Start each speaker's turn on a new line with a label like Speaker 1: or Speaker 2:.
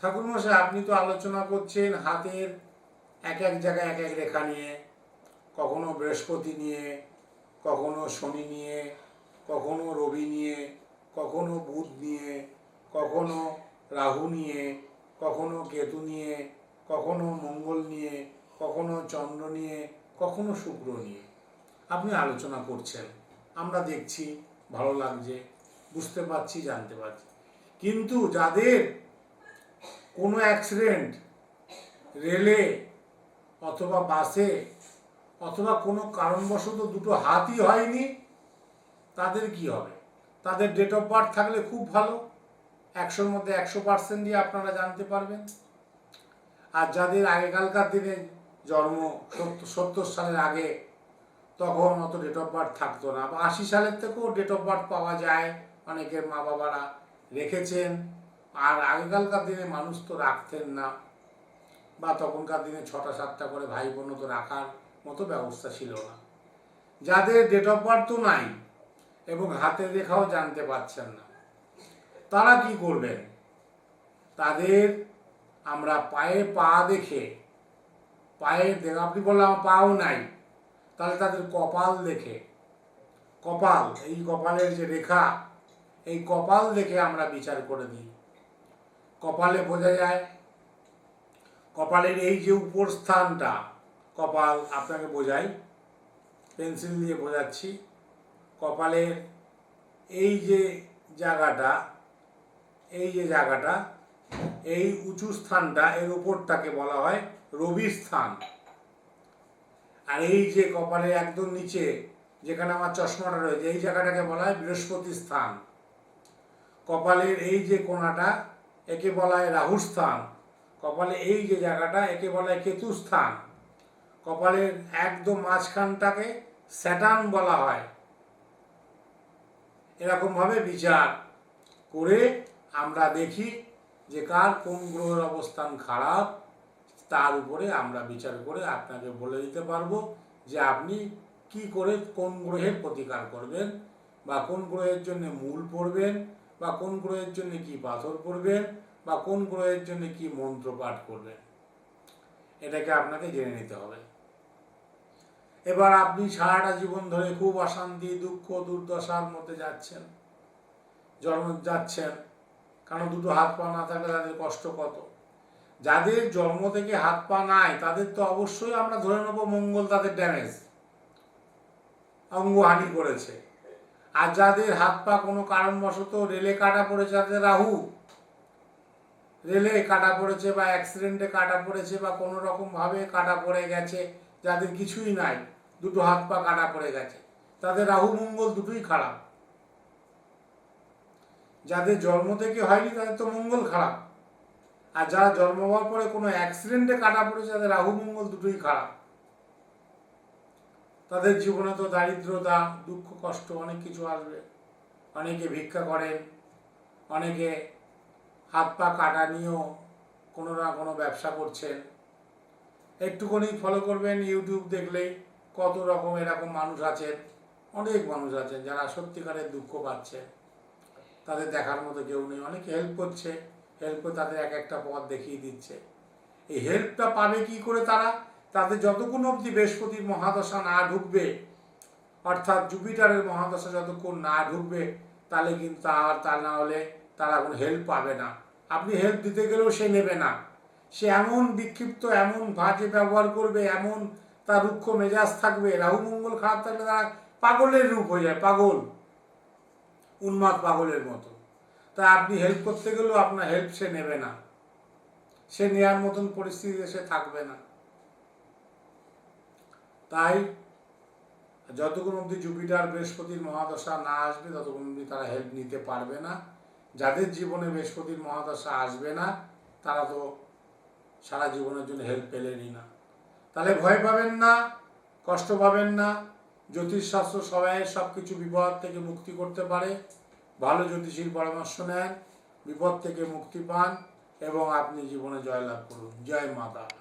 Speaker 1: ঠাকুরমশাই, আপনি তো আলোচনা করছেন হাতের এক এক জায়গায় এক এক রেখা নিয়ে, কখনো বৃহস্পতি নিয়ে, কখনো শনি নিয়ে, কখনো রবি নিয়ে, কখনো বুধ নিয়ে, কখনো রাহু নিয়ে, কখনো কেতু নিয়ে, কখনো মঙ্গল নিয়ে, কখনো চন্দ্র নিয়ে, কখনো শুক্র নিয়ে। আপনি আলোচনা করছেন, আমরা দেখছি, ভালো লাগছে, বুঝতে পারছি, জানতে পারছি। কিন্তু যাদের কোনো অ্যাক্সিডেন্ট, রেলে অথবা বাসে অথবা কোনো কারণবশত দুটো হাতই হয়নি, তাদের কি হবে? তাদের ডেট অফ বার্থ থাকলে খুব ভালো। একশোর মধ্যে একশো পার্সেন্ট দিয়ে আপনারা জানতে পারবেন। আর যাদের আগেকালকার দিনে জন্ম সত্তর সত্তর সালের আগে, তখন অত ডেট অফ বার্থ থাকতো না। বা আশি সালের থেকেও ডেট অফ বার্থ পাওয়া যায়। অনেকের মা বাবারা রেখেছেন। আর আগেকালকার দিনে মানুষ তো রাখতেন না। বা তখনকার দিনে ছটা, সাতটা করে ভাই বোনও তো রাখার মতো ব্যবস্থা ছিল না। যাদের ডেট অফ বার্থও নাই এবং হাতের রেখাও জানতে পারছেন না, তারা কি করবেন? তাদের আমরা পায়ে পা দেখে পায়ের দেখে, আপনি বললাম আমার পাও নাই, তাহলে তাদের কপাল দেখে, কপাল, এই কপালের যে রেখা, এই কপাল দেখে আমরা বিচার করে দিই। কপালে বোঝা যায়। কপালের এই যে উপর স্থানটা, কপাল আপনাকে বোঝাই পেন্সিল দিয়ে বোঝাচ্ছি। কপালের এই যে জায়গাটা, এই যে জায়গাটা, এই উঁচু স্থানটা, এর উপরটাকে বলা হয় রবি স্থান। আর এই যে কপালের একদম নিচে, যেখানে আমার চশমাটা রয়েছে, এই জায়গাটাকে বলা হয় বৃহস্পতি স্থান। কপালের এই যে কোণাটা একে বলা হয় রাহু স্থান কপালে এই যে জায়গাটা, একে বলা হয় কেতু স্থান কপালের একদম মাঝখানটাকে স্যাটার্ন বলা হয়। এরকমভাবে বিচার করে আমরা দেখি যে কার কোন গ্রহের অবস্থান খারাপ, তার উপরে আমরা বিচার করে আপনাকে বলে দিতে পারব যে আপনি কি করে কোন গ্রহের প্রতিকার করবেন বা কোন গ্রহের জন্য মূল পড়বেন বা কোন গ্রহের জন্য কি পাথর পড়বেন। বা কোন গ্রহের জন্য কি মন্ত্র পাঠ করবেন? এটাকে আপনাকে জেনে নিতে হবে। এবার আপনি সারাটা জীবন ধরে খুব অশান্তি, দুঃখ, দুর্দশার মধ্যে যাচ্ছেন, জন্ম যাচ্ছেন, কারণ দুটো হাত পা না থাকলে তাদের কষ্ট কত? যাদের জন্ম থেকে হাত পা নাই, তাদের তো অবশ্যই আমরা ধরে নেব মঙ্গল তাদের ড্যামেজ অঙ্গহানি করেছে। আর যাদের হাত পা কোনো কারণবশত রেলে কাটা পড়েছে, তাদের রাহু রেলে কাটা পড়েছে বা অ্যাক্সিডেন্টে কাটা পড়েছে বা কোনো রকমভাবে কাটা পড়ে গেছে, যাদের কিছুই নাই, দুটো হাত পা কাটা পড়ে গেছে, তাদের রাহু মঙ্গল দুটোই খারাপ। যাদের জন্ম থেকে হয়নি, তাদের তো মঙ্গল খারাপ। আর যারা জন্ম হওয়ার পরে কোনো অ্যাক্সিডেন্টে কাটা পড়েছে, তাদের রাহু মঙ্গল দুটোই খারাপ। তাদের জীবনে তো দারিদ্রতা, দুঃখ, কষ্ট অনেক কিছু আসবে। অনেকে ভিক্ষা করেন, অনেকে হাত পা কাটা নিয়েও কোনো না কোনো ব্যবসা করছেন। একটুখানি ফলো করবেন ইউটিউব দেখলেই কত রকম এরকম মানুষ আছেন, অনেক মানুষ আছেন যারা সত্যিকারের দুঃখ পাচ্ছেন। তাদের দেখার মতো কেউ নেই। অনেকে হেল্প করছে হেল্প তাদের এক একটা পথ দেখিয়ে দিচ্ছে। এই হেল্পটা পাবে কি করে তারা? তাদের যতক্ষণ অবধি বৃহস্পতির মহাদশা না ঢুকবে, অর্থাৎ জুপিটারের মহাদশা যতক্ষণ না ঢুকবে, তাহলে কিন্তু তার তা না হলে তারা কোনো হেল্প পাবে না। আপনি হেল্প দিতে গেলেও সে নেবে না। সে এমন বিক্ষিপ্ত, এমন বাজে ব্যবহার করবে, এমন তার রুক্ষ মেজাজ থাকবে, রাহু মঙ্গল খারাপ থাকলে তারা পাগলের রূপ হয়ে যায়, পাগল। উন্মাদ পাগলের মতো। তা আপনি হেল্প করতে গেলেও আপনার হেল্প সে নেবে না। সে নেওয়ার মতন পরিস্থিতিতে সে থাকবে না। তাই যতক্ষণ অবধি জুপিটার বৃহস্পতির মহাদশা না আসবে, ততক্ষণ অবধি তারা হেল্প নিতে পারবে না। যাদের জীবনে বৃহস্পতির মহাদশা আসবে না, তারা তো সারা জীবনের জন্য হেল্প পেলেনই না। তাহলে ভয় পাবেন না, কষ্ট পাবেন না, জ্যোতিষশাস্ত্র সবাই সব কিছু বিপদ থেকে মুক্তি করতে পারে। ভালো জ্যোতিষীর পরামর্শ নেন, বিপদ থেকে মুক্তি পান এবং আপনি জীবনে জয়লাভ করুন। জয় মাতা।